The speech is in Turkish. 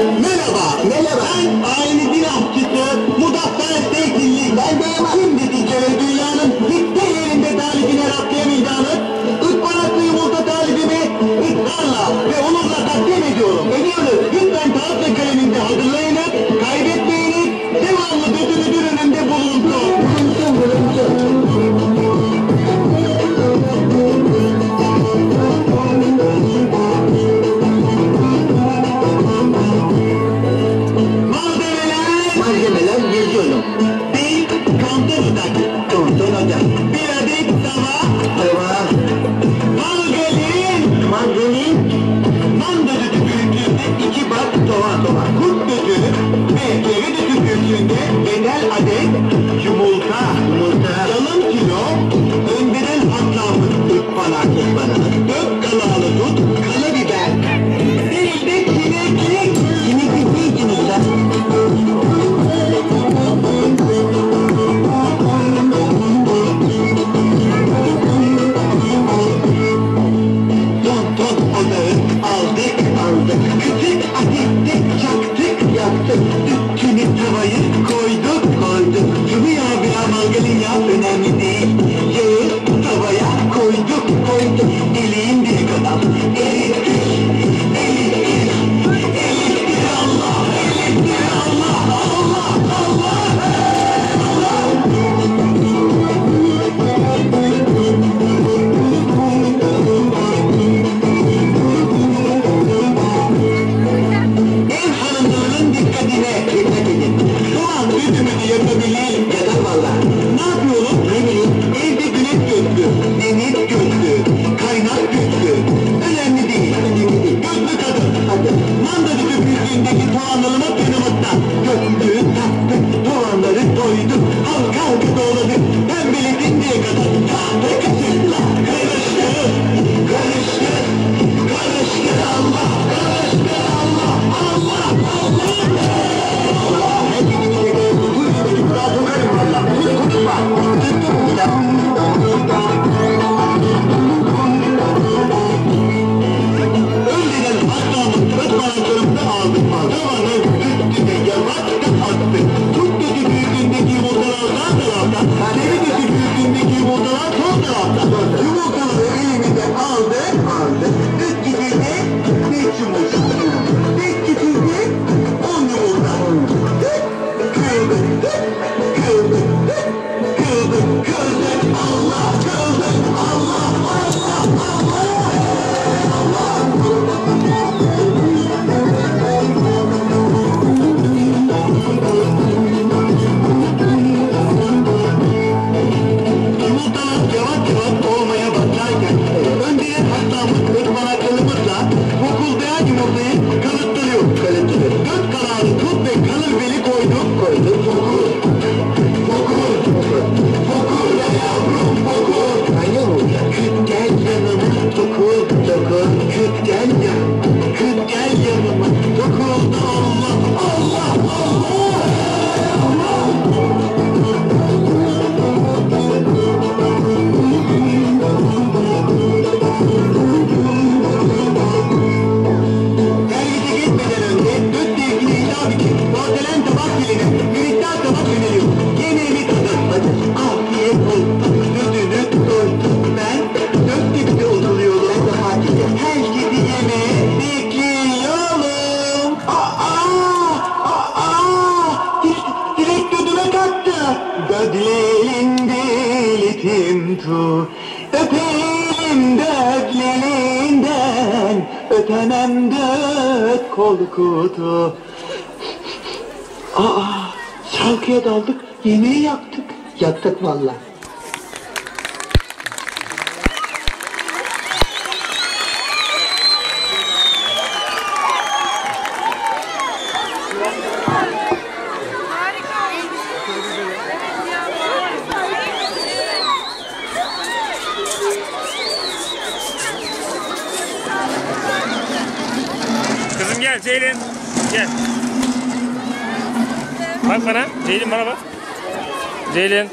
Merhaba, merhaba. Ben aile din aşçısı Mudaffer Zeytinli. Ben de hemen şimdi dikere dünyanın hiçbir yerinde tarifine rastlayamayacağınız düdü ve geri düdü büyüklüğünde genel adet yumurta, yumurta. Yalın kilo, önderen patlamış süt falan kısmını. Dört kalalı tut, Thank you, Paul. dead, dead, dead, tutku Öpeyim dört lilinden dört kol kutu. Aa şarkıya daldık yemeği yaktık. Yaktık vallahi. gel Ceylin. Gel. Bak bana. Ceylin bana bak. Ceylin.